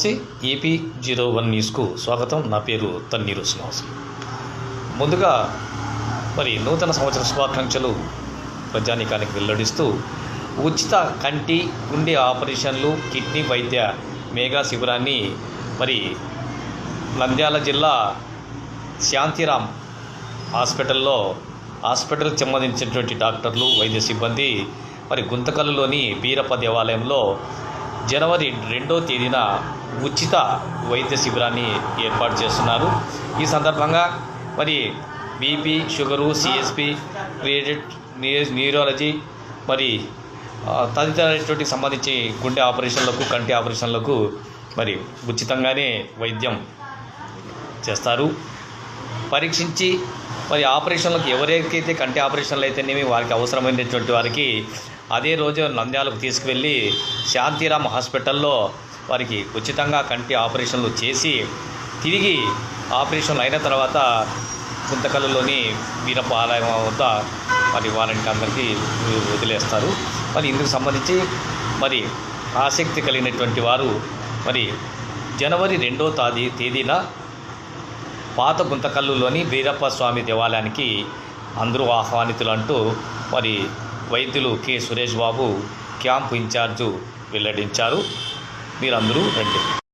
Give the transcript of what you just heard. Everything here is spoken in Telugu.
సి ఏపీ జీరో వన్ న్యూస్కు స్వాగతం. నా పేరు తన్నీరు శ్రీనివాస్. ముందుగా మరి నూతన సంవత్సర శుభాకాంక్షలు ప్రజానికానికి వెల్లడిస్తూ ఉచిత కంటి గుండె ఆపరేషన్లు కిడ్నీ వైద్య మేఘా శిబిరాన్ని మరి నంద్యాల జిల్లా శాంతిరామ్ హాస్పిటల్లో హాస్పిటల్కి సంబంధించినటువంటి డాక్టర్లు వైద్య సిబ్బంది మరి గుంతకల్లులోని బీరప్ప దేవాలయంలో జనవరి రెండో తేదీన ఉచిత వైద్య శిబిరాన్ని ఏర్పాటు చేస్తున్నారు. ఈ సందర్భంగా మరి BP sugar CSP created neurology మరి తదితరటువంటి సంబంధించి గుండె ఆపరేషన్లకు కంటి ఆపరేషన్లకు మరి ఉచితంగానే వైద్యం చేస్తారు. పరీక్షించి మరి ఆపరేషన్లకు ఎవరికైతే కంటి ఆపరేషన్లు అయితేనేమి వారికి అవసరమైనటువంటి వారికి అదే రోజు నంద్యాలకు తీసుకువెళ్ళి శాంతిరామ్ హాస్పిటల్లో వారికి ఉచితంగా కంటి ఆపరేషన్లు చేసి తిరిగి ఆపరేషన్లు అయిన తర్వాత గుంతకల్లులోని వీరప్ప ఆలయం వద్ద మరి వారికి అందరికీ వదిలేస్తారు. మరి ఇందుకు సంబంధించి మరి ఆసక్తి కలిగినటువంటి వారు మరి జనవరి రెండో తాదీ తేదీన పాత గుంతకల్లులోని వీరప్ప స్వామి దేవాలయానికి అందరూ ఆహ్వానితులు అంటూ మరి వైద్యులు K. Suresh Babu camp incharge వెల్లడించారు. మీరందరూ రండి.